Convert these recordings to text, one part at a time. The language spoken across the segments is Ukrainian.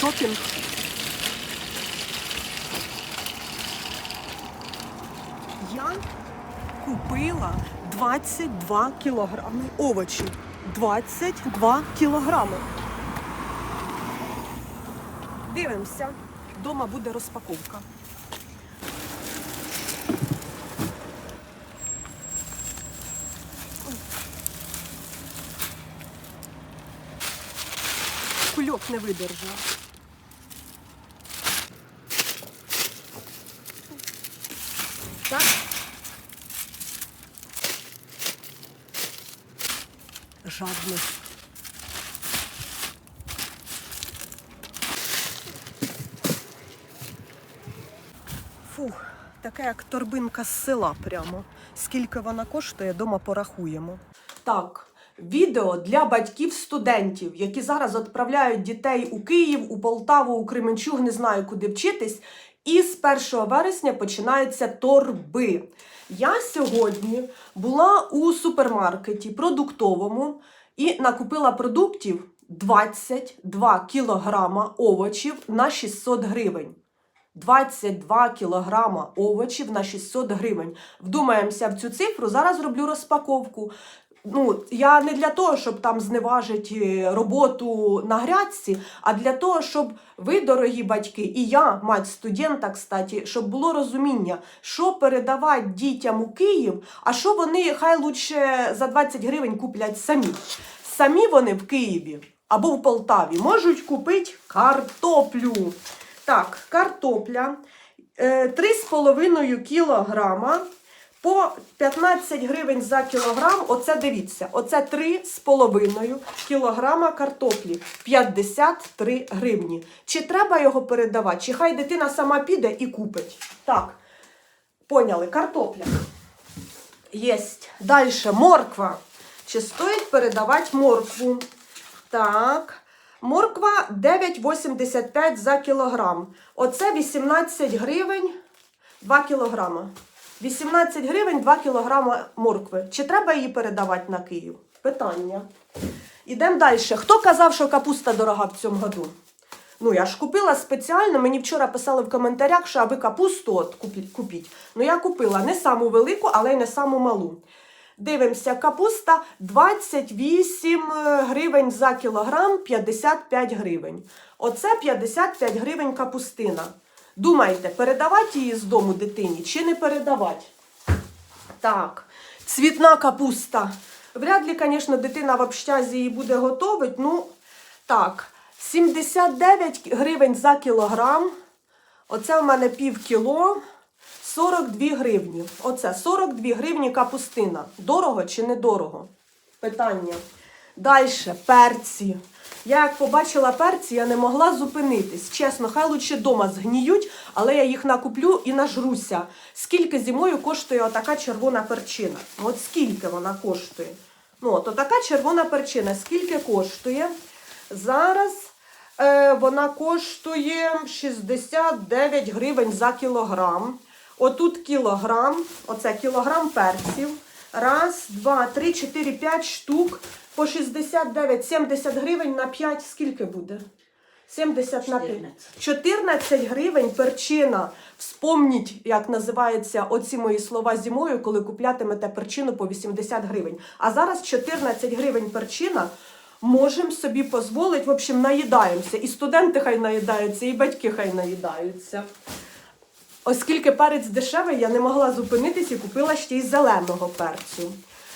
шопінг. Я купила 22 кілограми овочів. 22 кілограми. Дивимося. Дома буде розпаковка. Кульок не видержав. Жадність. Фух, таке як торбинка з села прямо. Скільки вона коштує, дома порахуємо. Так, відео для батьків студентів, які зараз відправляють дітей у Київ, у Полтаву, у Кременчуг, не знаю куди вчитись. І з 1 вересня починаються торби. Я сьогодні була у супермаркеті продуктовому і накупила продуктів 22 кілограма овочів на 600 гривень. 22 кілограма овочів на 600 гривень. Вдумаємося в цю цифру. Зараз роблю розпаковку. Ну, я не для того, щоб там зневажити роботу на грядці, а для того, щоб ви, дорогі батьки, і я, мать студента, кстати, щоб було розуміння, що передавати дітям у Київ, а що вони хай лучше за 20 гривень куплять самі. Самі вони в Києві або в Полтаві можуть купити картоплю. Так, картопля е, 3,5 кілограма по 15 гривень за кілограм. Оце дивіться, оце 3,5 кілограма картоплі 53 гривні. Чи треба його передавати, чи хай дитина сама піде і купить. Так, поняли, картопля. Єсть. Далі морква. Чи стоїть передавати моркву? Так. Морква 9,85 за кілограм. Оце 18 гривень 2 кілограма. 18 гривень 2 кілограма моркви. Чи треба її передавати на Київ? Питання. Ідемо далі. Хто казав, що капуста дорога в цьому году? Ну, я ж купила спеціально. Мені вчора писали в коментарях, що аби капусту от купіть. Ну, я купила не саму велику, але й не саму малу. Дивимося, капуста 28 гривень за кілограм, 55 гривень. Оце 55 гривень капустина. Думайте, передавати її з дому дитині чи не передавати? Так, цвітна капуста. Вряд ли, звісно, дитина в общазі її буде готувати. Ну, так, 79 гривень за кілограм. Оце в мене пів кіло. 42 гривні. Оце 42 гривні капустина. Дорого чи недорого? Питання. Далі, перці. Я як побачила перці, я не могла зупинитись. Чесно, хай лучше вдома згніють, але я їх накуплю і нажруся. Скільки зимою коштує отака червона перчина? От скільки вона коштує? Ну, от така червона перчина. Скільки коштує? Зараз е, вона коштує 69 гривень за кілограм. Отут кілограм, оце кілограм перців. Раз, два, три, чотири, п'ять штук по 69, 70 гривень на 5. Скільки буде? 70 на 5. 14 гривень перчина. Вспомніть, як називаються оці мої слова зимою, коли куплятимете перчину по 80 гривень. А зараз 14 гривень перчина. Можемо собі дозволити, в общем, наїдаємося. І студенти хай наїдаються, і батьки хай наїдаються. Оскільки перець дешевий, я не могла зупинитись і купила ще й зеленого перцю.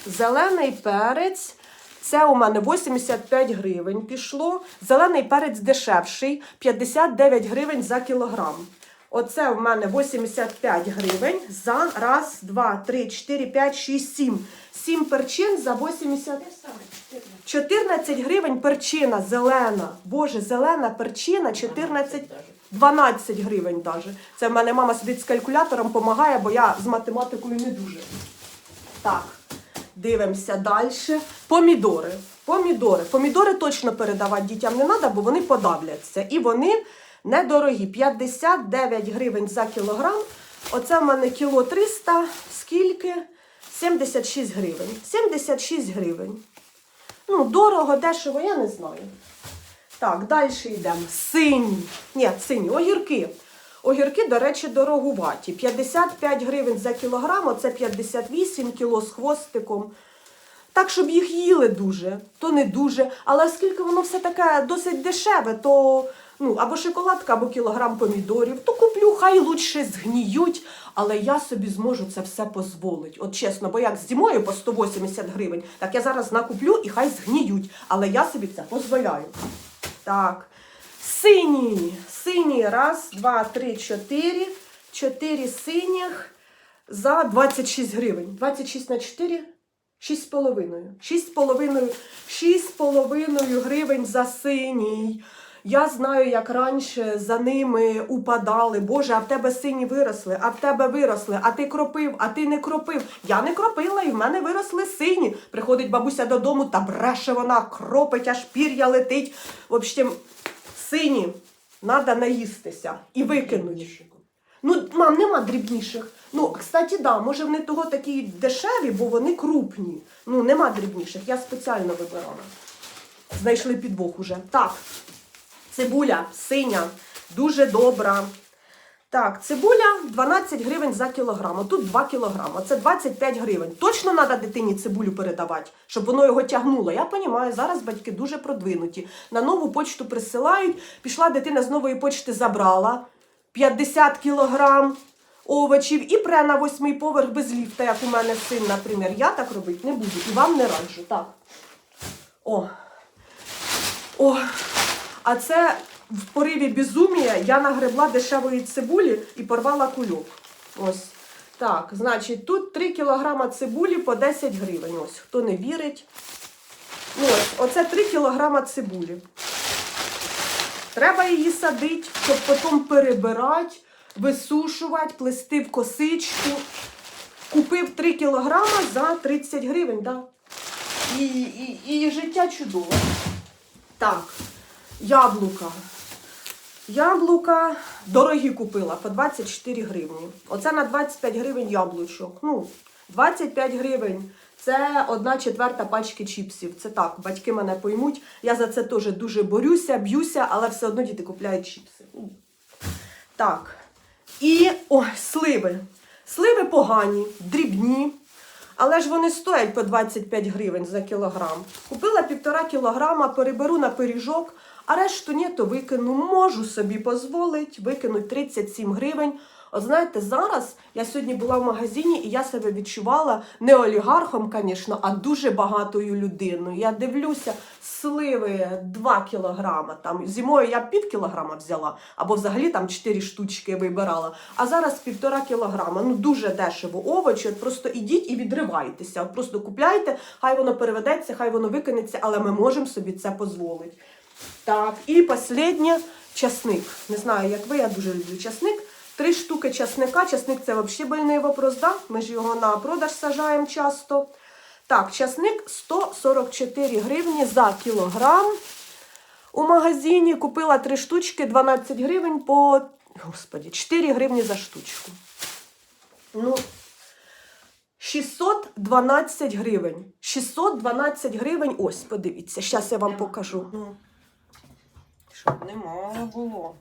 Зелений перець це у мене 85 гривень пішло. Зелений перець дешевший 59 гривень за кілограм. Оце в мене 85 гривень за раз, два, три, чотири, п'ять, шість, сім. Сім перчин за 80. 14 гривень перчина зелена. Боже, зелена перчина 14, 12 гривень даже. Це в мене мама сидить з калькулятором, допомагає, бо я з математикою не дуже. Так, дивимося далі. Помідори. Помідори. Помідори точно передавати дітям не треба, бо вони подавляться. І вони недорогі. 59 гривень за кілограм. Оце в мене кіло 300. Скільки? 76 гривень. 76 гривень. Ну, дорого, дешево, я не знаю. Так, далі йдемо. Сині. Ні, сині, огірки. Огірки, до речі, дорогуваті. 55 гривень за кілограм, оце 58 кіло з хвостиком. Так, щоб їх їли дуже, то не дуже. Але оскільки воно все таке досить дешеве, то ну, або шоколадка, або кілограм помідорів, то куплю, хай лучше згніють, але я собі зможу це все дозволити. От чесно, бо як зимою по 180 гривень, так я зараз накуплю і хай згніють. Але я собі це дозволяю. Так. Сині. Раз, два, три, чотири. Чотири синіх за 26 гривень. 26 на 4 Шість з половиною. Шість з половиною. Шість з половиною гривень за синій. Я знаю, як раніше за ними упадали. Боже, а в тебе сині виросли, а в тебе виросли, а ти кропив, а ти не кропив. Я не кропила, і в мене виросли сині. Приходить бабуся додому та бреше вона, кропить, аж пір'я летить. В общем, сині, треба наїстися і викинуть. Ну, мам, нема дрібніших. Ну, кстати, да, може вони того такі дешеві, бо вони крупні. Ну, нема дрібніших. Я спеціально вибирала. Знайшли підвох уже. Так, цибуля синя, дуже добра. Так, цибуля 12 гривень за кілограм. Тут 2 кілограми. Це 25 гривень. Точно треба дитині цибулю передавати, щоб воно його тягнуло. Я розумію, зараз батьки дуже продвинуті. На нову почту присилають. Пішла дитина з нової почти забрала 50 кілограм овочів і пре на восьмий поверх без ліфта, як у мене син, наприклад. Я так робити не буду і вам не раджу. Так. О. О. А це в пориві безумія я нагребла дешевої цибулі і порвала кульок. Ось. Так, значить, тут 3 кілограма цибулі по 10 гривень. Ось, хто не вірить. Ну, Ось, оце 3 кілограма цибулі. Треба її садити, щоб потім перебирати, висушувати, плести в косичку. Купив 3 кілограма за 30 гривень, да. І, і, і життя чудове. Так, яблука. Яблука дорогі купила по 24 гривні. Оце на 25 гривень яблучок. Ну, 25 гривень. Це одна четверта пачки чіпсів. Це так, батьки мене поймуть. Я за це теж дуже борюся, б'юся, але все одно діти купляють чіпси. Так. І ой, сливи. Сливи погані, дрібні. Але ж вони стоять по 25 гривень за кілограм. Купила півтора кілограма, переберу на пиріжок, а решту ні, то викину. Можу собі дозволити, викинуть 37 гривень. От знаєте, зараз я сьогодні була в магазині і я себе відчувала не олігархом, звісно, а дуже багатою людиною. Я дивлюся, сливи 2 кілограма. Там зимою я пів кілограма взяла, або взагалі там 4 штучки вибирала. А зараз півтора кілограма. Ну дуже дешево овочі. От просто ідіть і відривайтеся. От просто купляйте, хай воно переведеться, хай воно викинеться, але ми можемо собі це дозволити. Так, і останнє часник. Не знаю, як ви, я дуже люблю часник. Три штуки часника. Часник це взагалі больний вопрос, да? Ми ж його на продаж сажаємо часто. Так, часник 144 гривні за кілограм. У магазині купила три штучки, 12 гривень по. Господі, 4 гривні за штучку. Ну, 612 гривень. 612 гривень. Ось, подивіться. Зараз я вам покажу щоб не було.